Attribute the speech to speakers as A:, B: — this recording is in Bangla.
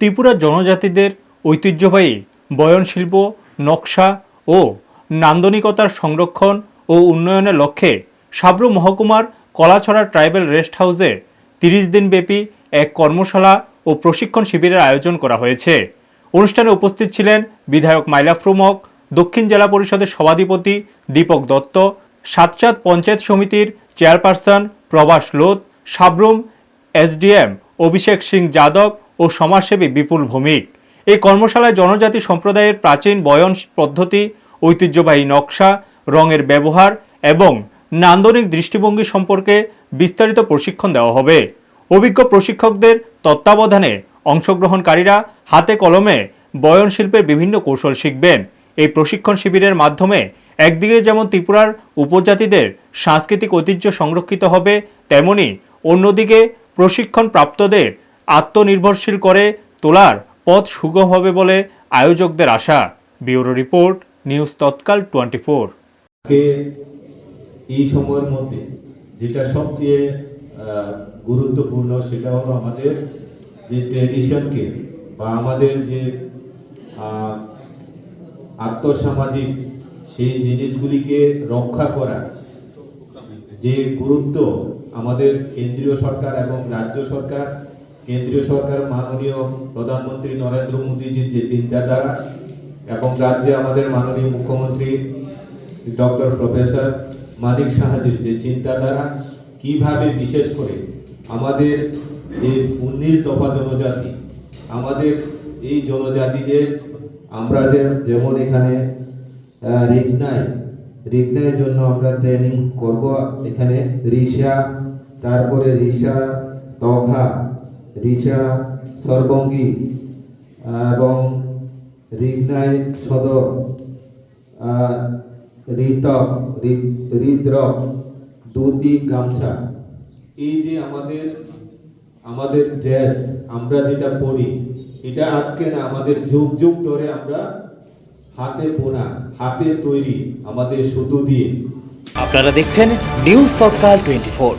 A: ত্রিপুরা জনজাতিদের ঐতিহ্যবাহী বয়নশিল্প, নকশা ও নান্দনিকতার সংরক্ষণ ও উন্নয়নের লক্ষ্যে সাব্রু মহকুমার কলাছড়া ট্রাইবেল রেস্ট হাউসে তিরিশ দিনব্যাপী এক কর্মশালা ও প্রশিক্ষণ শিবিরের আয়োজন করা হয়েছে। অনুষ্ঠানে উপস্থিত ছিলেন বিধায়ক মাইলা প্রমুখ, দক্ষিণ জেলা পরিষদের সভাধিপতি দীপক দত্ত, সাতচাঁদ পঞ্চায়েত সমিতির চেয়ারপারসন প্রভাস লোধ সাবরুম এসডিএম অভিষেক সিং যাদব ও সমাজসেবী বিপুল ভৌমিক। এই কর্মশালায় জনজাতি সম্প্রদায়ের প্রাচীন বয়ন পদ্ধতি, ঐতিহ্যবাহী নকশা, রঙের ব্যবহার এবং নান্দনিক দৃষ্টিভঙ্গি সম্পর্কে বিস্তারিত প্রশিক্ষণ দেওয়া হবে। অভিজ্ঞ প্রশিক্ষকদের তত্ত্বাবধানে অংশগ্রহণকারীরা হাতে কলমে বয়ন শিল্পের বিভিন্ন কৌশল শিখবেন। এই প্রশিক্ষণ শিবিরের মাধ্যমে একদিকে যেমন ত্রিপুরার উপজাতিদের সাংস্কৃতিক ঐতিহ্য সংরক্ষিত হবে, তেমনি অন্যদিকে প্রশিক্ষণ প্রাপ্তদের আত্মনির্ভরশীল করে তোলার পথ সুগম হবে বলে আয়োজকদের আশা। Bureau report, news Tatkal twenty four.
B: এই সময়ের মধ্যে যেটা সবচেয়ে গুরুত্বপূর্ণ সেটা হলো আমাদের যে ট্র্যাডিশনকে বা আমাদের যে আত্মসামাজিক সেই জিনিসগুলিকে রক্ষা করা, যে গুরুত্ব আমাদের কেন্দ্রীয় সরকার এবং রাজ্য সরকার কেন্দ্রীয় সরকার মাননীয় প্রধানমন্ত্রী নরেন্দ্র মোদীজির যে চিন্তাধারা এবং রাজ্যে আমাদের মাননীয় মুখ্যমন্ত্রী ডক্টর প্রফেসর মানিক সাহাজির যে চিন্তাধারা কীভাবে বিশেষ করে আমাদের যে উনিশ দফা জনজাতি আমাদের এই জনজাতিদের আমরা যে যেমন এখানে আহ, রিগনাই রিগনাইয়ের জন্য আমরা ট্রেনিং করব এখানে রিসা তারপরে রিসা তঘা রিসা সর্বঙ্গী এবং রিগনাই সদর ঋতক হৃদরক ধুতি গামছা। এই যে আমাদের আমাদের ড্রেস, আমরা যেটা পরি, এটা আজকে না আমাদের যুগ যুগ ধরে আমরা হাতে বোনা, হাতে তৈরি আমাদের সুতো দিয়ে।
C: আপনারা দেখছেন নিউজ তৎকাল টোয়েন্টি